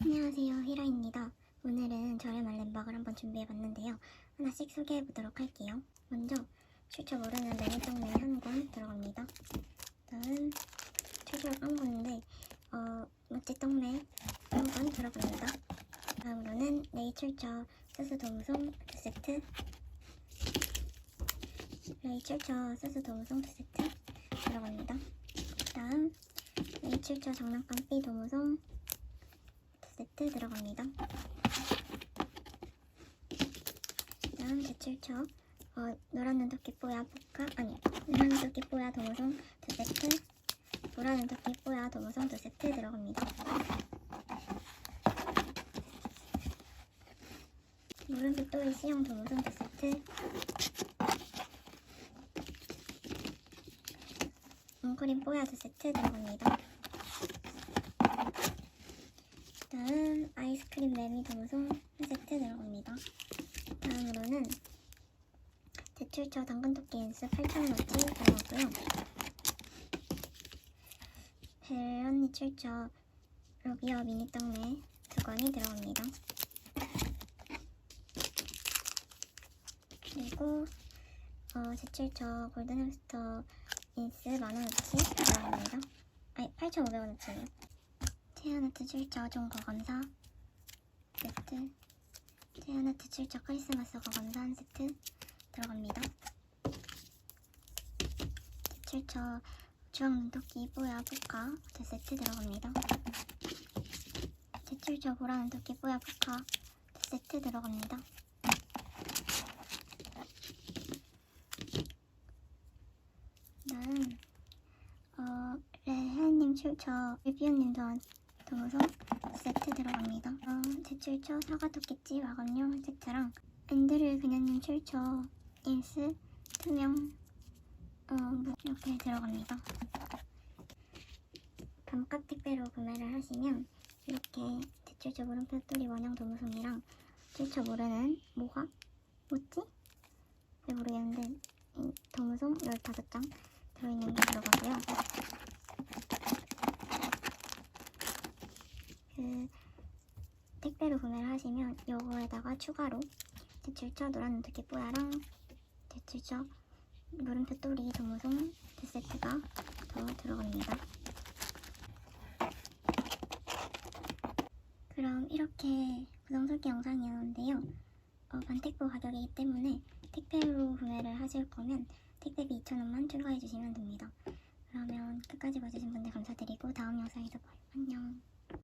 안녕하세요 히라입니다. 오늘은 저렴한 램박을 한번 준비해봤는데요. 하나씩 소개해보도록 할게요. 먼저 출처 모르는 매니떡맨 한권 들어갑니다. 다음 출처 깡건인데 어 멋지 떡맨 한권 들어갑니다. 다음으로는 네이 출처 수수도무송 2세트. 네이출처 수수도무송 2세트 들어갑니다. 다음 네이출처 장난감 삐 도무송 세트 들어갑니다. 다음 제출처 어, 노란 눈토끼 뽀야 포카 아니 노란 눈토끼 뽀야 도무송 두 세트 보라 눈토끼 뽀야 도무송 두 세트 들어갑니다. 물음표 또이 시형 도무송 두 세트 웅크림 뽀야 두 세트 들어갑니다. 다음 아이스 크림 한 세트 들어갑니다. 다음으로는 대출처 당근토끼 인스 8,000원어치 들어가고요. 벨언니 출처 로비어 미니 떡메 두 건이 들어갑니다. 그리고 어, 제출처 골든햄스터 인스 만원어치 들어갑니다. 아니 8,500원어치예요. 태어나트 출처 종거 감사 세트 태어나트 출처 크리스마스 거 감사 한 세트 들어갑니다. 대출처 주황 눈토끼 뽀야 포카 두 세트 들어갑니다. 대출처 보라 눈토끼 뽀야 포카 두 세트 들어갑니다. 다음 어 레헤님 출처 유비언님도 도무송 세트 들어갑니다. 어, 제출처 사과토끼집 마감용 한 세트랑 앤드류 그녀님 출처 인스 투명 어, 무 이렇게 들어갑니다. 감가 택배로 구매를 하시면 이렇게 제출처 물음표 뚜리 원형 도무송이랑 출처 모르는 뭐가 뭐지? 잘 모르겠는데 이 도무송 15장 들어있는 게 들어가고요. 그 구매를 하시면 요거에다가 추가로 대출처 노란 눈토끼 뽀야랑 대출처 물음표 또리 도무송 두 세트가 더 들어갑니다. 그럼 이렇게 구성설계 영상이었는데요. 어, 반택보 가격이기 때문에 택배로 구매를 하실 거면 택배비 2,000원만 추가해 주시면 됩니다. 그러면 끝까지 봐주신 분들 감사드리고 다음 영상에서 봐요. 안녕.